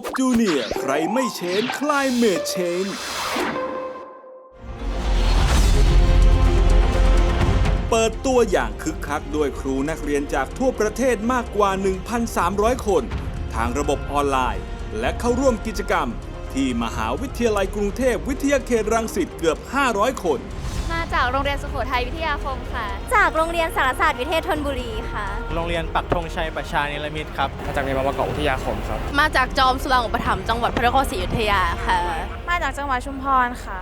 บจูเนียร์ใครไม่เชนคลายเมดเชนเปิดตัวอย่างคึกคักด้วยครูนักเรียนจากทั่วประเทศมากกว่า 1,300 คน ทางระบบออนไลน์ และเข้าร่วมกิจกรรม ที่มหาวิทยาลัยกรุงเทพวิทยาเขตรังสิตเกือบ 500 คน จากโรงเรียนสุโขทัยวิทยาคมค่ะ จากโรงเรียนสารศาสตร์วิเทศธนบุรีค่ะ โรงเรียนปักธงชัยประชานิรมิตครับ มาจากในมาวเกาะวิทยาคมครับ มาจากจอมสุรางอุปถัมภ์จังหวัดพระนครศรีอยุธยาค่ะ มาจากจังหวัดชุมพรค่ะ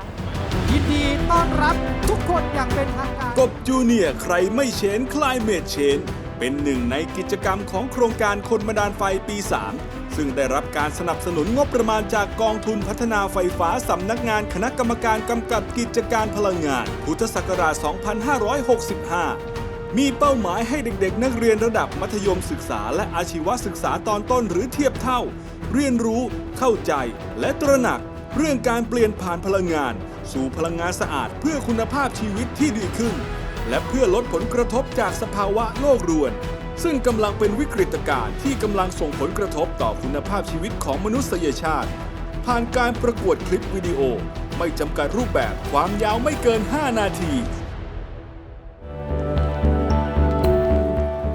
ยินดีต้อนรับทุกคนอย่างเป็นทางการกบจูเนียร์ใครไม่เชนคลายเมดเชนเป็นหนึ่งในกิจกรรมของโครงการคนบันดาลไฟปี 3 ซึ่งได้รับการสนับสนุนงบประมาณจากกองทุนพัฒนาไฟฟ้าสำนักงานคณะกรรมการกำกับกิจการพลังงาน พุทธศักราช 2565 มีเป้าหมายให้เด็กๆ นักเรียนระดับมัธยมศึกษา และอาชีวศึกษาตอนต้นหรือเทียบเท่า เรียนรู้ เข้าใจ และตระหนัก เรื่องการเปลี่ยนผ่านพลังงาน สู่พลังงานสะอาดเพื่อคุณภาพชีวิตที่ดีขึ้น และเพื่อลดผลกระทบจากสภาวะโลกรวน ซึ่งกำลังเป็นวิกฤตการณ์ที่กำลังส่งผลกระทบต่อคุณภาพชีวิตของมนุษยชาติ ผ่านการประกวดคลิปวิดีโอ ไม่จำกัดรูปแบบความยาวไม่เกิน 5 นาที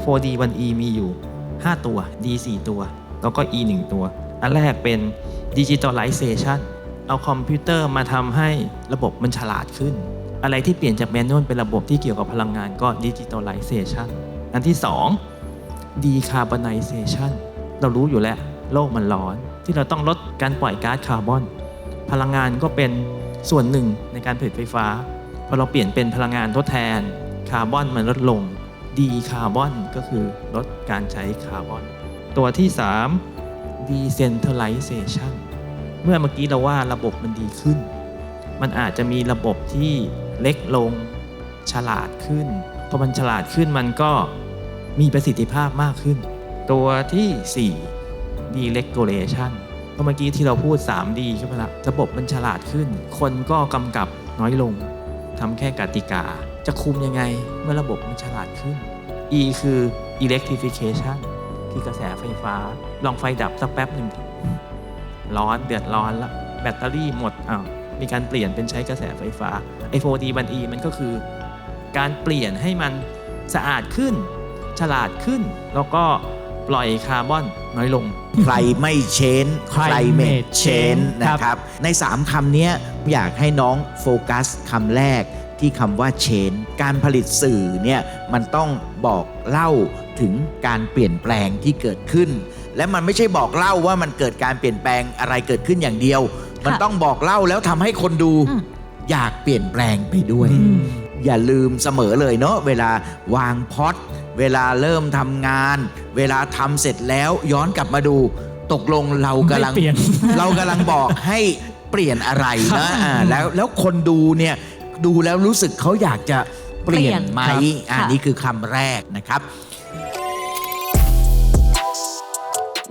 4D 1E มีอยู่ 5 ตัว D 4ตัว แล้วก็ E 1ตัว อันแรกเป็น Digitalization เอาคอมพิวเตอร์มาทำให้ระบบมันฉลาดขึ้น อะไรที่เปลี่ยนจากแมนนวลเป็นระบบที่เกี่ยวกับพลังงานก็ Digitalization อันที่ 2 Decarbonization เรารู้อยู่แล้วโลกมันร้อน ที่เราต้องลดการปล่อยก๊าซคาร์บอน พลังงานก็เป็นส่วนหนึ่งในการผลิตไฟฟ้าพอเราเปลี่ยนเป็นพลังงานทดแทนคาร์บอนมันลดลงดีคาร์บอนก็คือลดการใช้คาร์บอน ตัวที่ 3 decentralization เมื่อเมื่อกี้เราว่าระบบมันดีขึ้น มันอาจจะมีระบบที่เล็กลงฉลาดขึ้นพอมันฉลาดขึ้นมันก็ มีประสิทธิภาพมากขึ้น ตัวที่ 4 deregulation เพราะเมื่อกี้ที่เราพูด 3D ใช่ไหมละระบบมันฉลาดขึ้น คนก็กำกับน้อยลงทำแค่กติกา จะคุมยังไงเมื่อระบบมันฉลาดขึ้น E คือ electrification คือกระแสไฟฟ้า ลองไฟดับสักแป๊บหนึ่งร้อนเดือดร้อนละแบตเตอรี่หมดอ้าวมีการเปลี่ยนเป็นใช้กระแสไฟฟ้าไอ 4D บัน E มันก็คือ การเปลี่ยนให้มันสะอาดขึ้น ฉลาดขึ้น แล้วก็ปล่อยคาร์บอนน้อยลง ใครไม่เชนใครเมดเชนนะครับ ใน 3คำเนี้ยอยากให้น้องโฟกัสคำแรกที่คำว่าเชนการผลิตสื่อเนี่ยมันต้องบอกเล่าถึงการเปลี่ยนแปลงที่เกิดขึ้น และมันไม่ใช่บอกเล่าว่ามันเกิดการเปลี่ยนแปลงอะไรเกิดขึ้นอย่างเดียว มันต้องบอกเล่าแล้วทำให้คนดูอยากเปลี่ยนแปลงไปด้วย อย่าลืมเสมอเลยเนาะเวลาวางพอดเวลาเริ่มทำงาน เวลาทำเสร็จแล้วย้อนกลับมาดู ตกลงเรากำลังไม่เปลี่ยนเรากำลังบอกให้เปลี่ยนอะไรนะอ่าแล้วแล้วคนดูเนี่ยดูแล้วรู้สึกเขาอยากจะเปลี่ยนไหมครับอ่านี่คือคำแรกนะครับ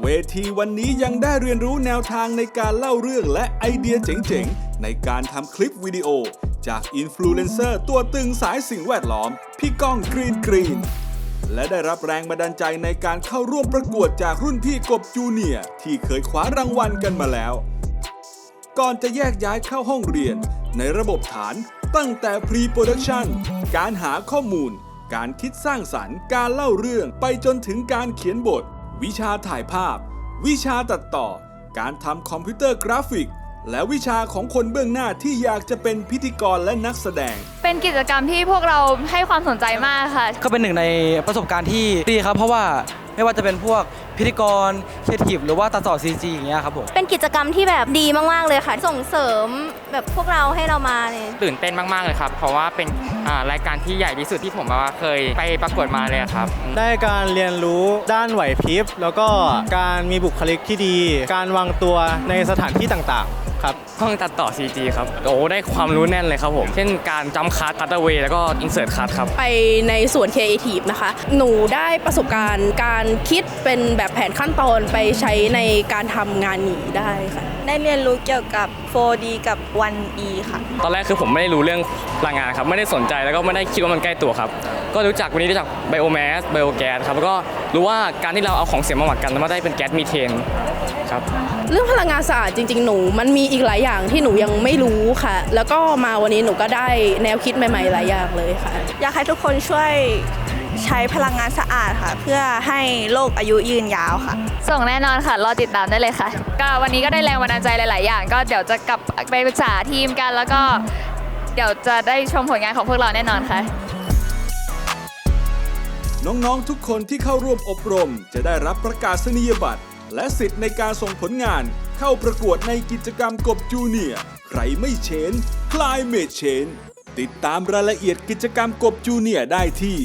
เวทีวันนี้ยังได้เรียนรู้แนวทางในการเล่าเรื่องและไอเดียเจ๋งๆ ในการทำคลิปวิดีโอ จากอินฟลูเอนเซอร์ตัวตึงสายสิ่งแวดล้อม พี่ก้องกรีนกรีน และได้รับแรงบันดาลใจในการเข้าร่วมประกวดจากรุ่นพี่กบจูเนียที่เคยคว้ารางวัลกันมาแล้ว ก่อนจะแยกย้ายเข้าห้องเรียน ในระบบฐานตั้งแต่ Pre-Production การหาข้อมูล การคิดสร้างสรรค์การเล่าเรื่องไปจนถึงการเขียนบท วิชาถ่ายภาพ วิชาตัดต่อ การทำคอมพิวเตอร์กราฟิก และวิชาของคนเบื้องหน้าที่อยากจะเป็นพิธีกรและนักแสดง เป็นกิจกรรมที่พวกเราให้ความสนใจมากค่ะ ก็เป็นหนึ่งในประสบการณ์ที่ดีครับ เพราะว่าไม่ว่าจะเป็นพวกพิธีกรครีเอทีฟหรือว่าตัดต่อซีจีอย่างเงี้ยครับผมเป็นกิจกรรมที่แบบดีมากๆเลยค่ะ ส่งเสริมแบบพวกเราให้เรามาเนี่ยตื่นเต้นมากๆเลยครับ เพราะว่าเป็นอ่ารายการที่ใหญ่ที่สุดที่ผมแบบว่าเคยไปประกวดมาเลยครับ ได้การเรียนรู้ด้านไหวพริบแล้วก็การมีบุคลิกที่ดี การวางตัวในสถานที่ต่างๆ ครับ ห้องตัดต่อ CG ครับ โอ้ได้ความรู้แน่นเลยครับผม เช่นการจำคัดคัตเตอร์เวย์แล้วก็อินเสิร์ตคัดครับ ไปในส่วน Creative นะคะ หนูได้ประสบการณ์การคิดเป็นแบบแผนขั้นตอนไปใช้ในการทำงานนี้ได้ค่ะ ได้เรียนรู้เกี่ยวกับ 4D กับ 1E ค่ะ ตอนแรกคือผมไม่ได้รู้เรื่องพลังงานครับ ไม่ได้สนใจแล้วก็ไม่ได้คิดว่ามันใกล้ตัวครับ ก็รู้จักวันนี้รู้จักไบโอแมสไบโอแก๊สครับแล้วก็รู้ว่าการที่เราเอาของเสียมาหมักกันแล้วมาได้เป็นแก๊สมีเทนครับ เรื่องพลังงานสะอาดจริง ๆ หนูมันมีอีกหลายอย่างที่หนูยังไม่รู้ค่ะ แล้วก็มาวันนี้หนูก็ได้แนวคิดใหม่ ๆ หลายอย่างเลยค่ะ อยากให้ทุกคนช่วยใช้พลังงานสะอาดค่ะ เพื่อให้โลกอายุยืนยาวค่ะ ส่งแน่นอนค่ะ รอติดตามได้เลยค่ะ ก็วันนี้ก็ได้แรงบันดาลใจหลาย ๆ อย่าง ก็เดี๋ยวจะกลับไปปรึกษาทีมกัน แล้วก็เดี๋ยวจะได้ชมผลงานของพวกเราแน่นอนค่ะ น้อง ๆ ทุกคนที่เข้าร่วมอบรม จะได้รับประกาศนียบัตร และสิทธิ์ในการส่งผลงาน เข้าประกวดในกิจกรรมกบจูเนียร์ใครไม่เชน Climate Change ติดตามรายละเอียดกิจกรรมกบจูเนียร์ได้ที่